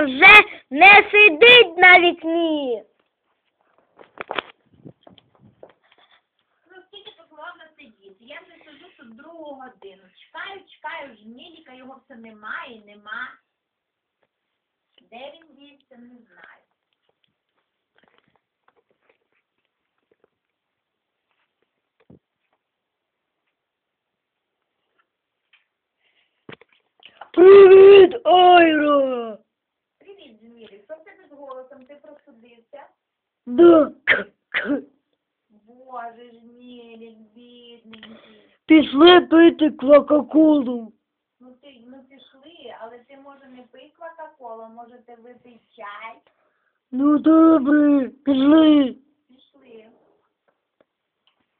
Вже не сидить на вікні. Ну, Я вже сижу тут другу годину. Чекаю, чекаю жміліка, його все немає і нема. Де він діється, не знаю. Привіт, Айро! Марком ти просудився? Да. Боже ж мілік, бідненький. Пішли пити кока-колу. Ну ти ну пішли, але ти може не пий кока-колу, може ти випий чай. Ну добре, пішли. Пішли.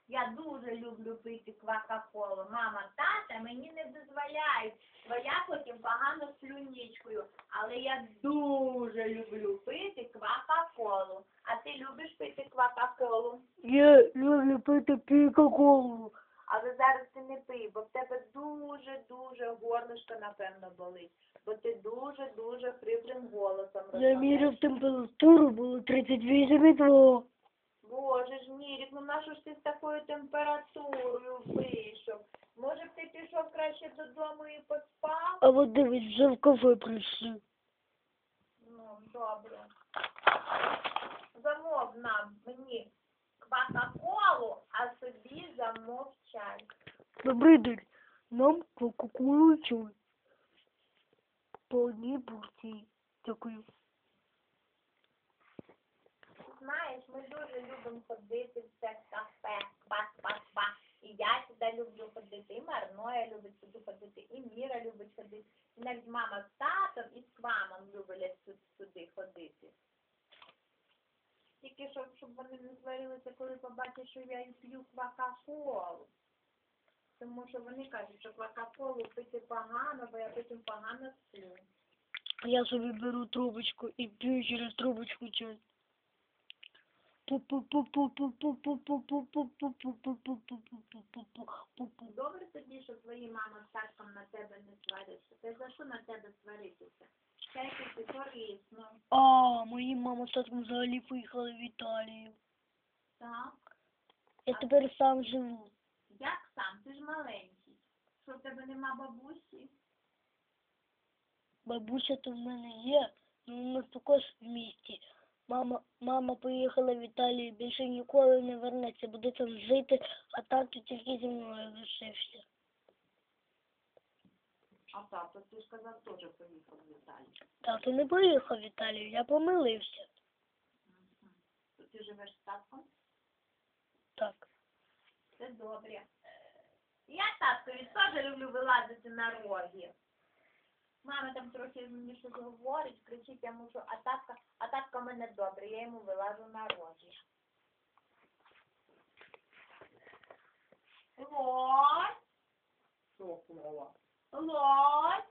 Я дуже люблю пити кока-колу. Мама, тата мені не дозволяють бо я потім погано слюнічкою, але я дуже люблю пити Квапа-колу. А ти любиш пити Квапа-колу? Я люблю пити піка-колу. Але зараз ти не пий, бо в тебе дуже-дуже горлишко, напевно, болить. Бо ти дуже-дуже хриплим голосом розмовляєш. Я міряв температуру, було 38,2. Боже ж, Мірік, ну нащо ж ти з такою температурою вийшов? Може б ти пішов краще додому і поспав? А от дивись, вже в кафе прийшли. Ну, добре. Замов нам мені кока-колу, а собі замов чай. Добрий день. Нам кока-колу чай. По одній бурці. Дякую знаєш, ми дуже любимо ходити в це кафе. Ква-ква-ква. І я сюди люблю ходити, і Марноя любить сюди ходити, і Міра любить ходити. І навіть мама з татом і з квамом люблять сюди ходити. Тільки щоб, щоб вони не сварилися, коли побачать, що я п'ю квакаколу. Тому що вони кажуть, що квакаколу пити погано, бо я потім погано сплю. Я собі беру трубочку і п'ю через трубочку через Добре тоді, що твої мама з татком на тебе не сваряться. Ти за що на тебе сваритися? Ще якісь історії. А, мої мама з татком взагалі поїхали в Італію. Так. Я А- тепер сам живу. Як сам? Ти ж маленький. Що в тебе нема бабусі? Бабуся то в мене є, ну у нас також в місті. Мама, мама поїхала в Італію, більше ніколи не вернеться, буде там жити, а тато тільки зі мною лишився. А тато, ти ж казав, теж поїхав в Італію. Тато не поїхав в Італію, я помилився. То ти живеш з татком? Так. Це добре. Я таткові теж люблю вилазити на роги. Мама там трохи мені щось говорить, кричить, я мушу, а татка, мене добре, я йому вилажу на роги. Лось, Що, Клава? лось,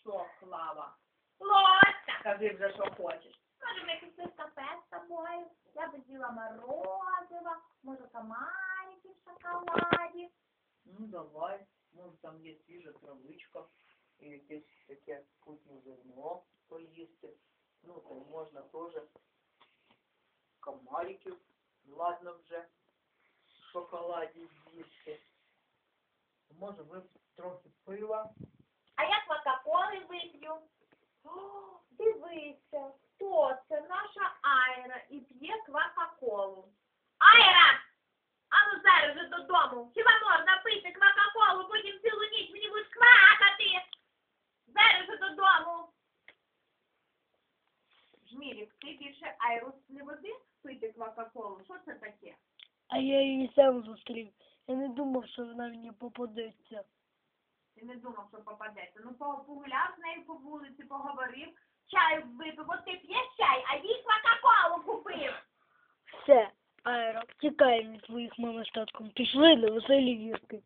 Що, Клава? лось, кажи вже, що хочеш. Може, ми якийсь кафе з тобою, я б з'їла морозива, може, комарики в шоколаді. Ну, давай. Може, там є свіжа травичка і якесь таке вкусне зерно поїсти. Ну, то можна теж комариків, ладно вже, в шоколаді з'їсти. Може, ви трохи пива? А я кока-коли вип'ю. Дивися, хто це? Наша Айра і п'є квака-колу. Айра! А ну зараз же додому. Хіба можна пити квака-колу, потім цілу ніч мені будеш квакати? Зараз же додому. Жмірік, ти більше Айру не води пити квака-колу? Що це таке? А я її сам зустрів. Я не думав, що вона мені попадеться. Ти не думав, що попадеться. Ну, по- погуляв з нею по вулиці, поговорив, чаю випив. От ти п'єш чай, а їй квака-колу купив. Все, Айра, тікаємо від твоїх мами з татком. Пішли на веселі гірки.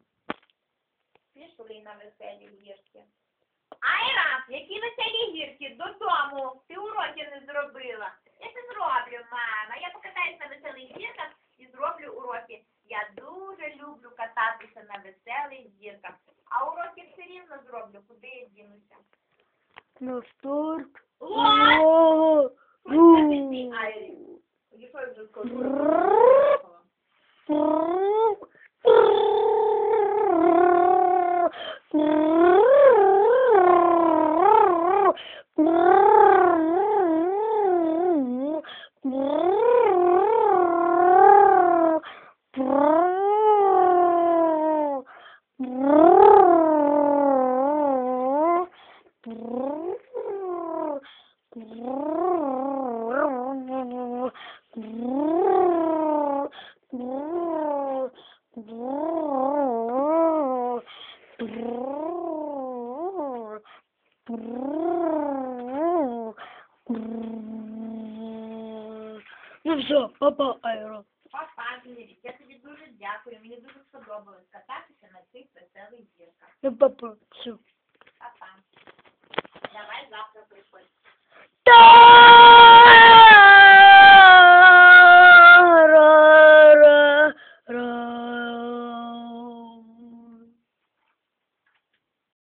Пішли на веселі гірки. Айра, які веселі гірки? Додому. Ти уроки не зробила. Я це зроблю, мама. Я покатаюсь на веселих гірках і зроблю уроки. Я дуже люблю кататися на веселих гірках. А уроки все рівно зроблю, куди я дінуся. На старт. О, Айрі. І що я вже скажу? Ну все, папа Айро. Папа, я тобі дуже дякую. Мені дуже сподобалось кататися на цих веселих дірках. Ну папа, все.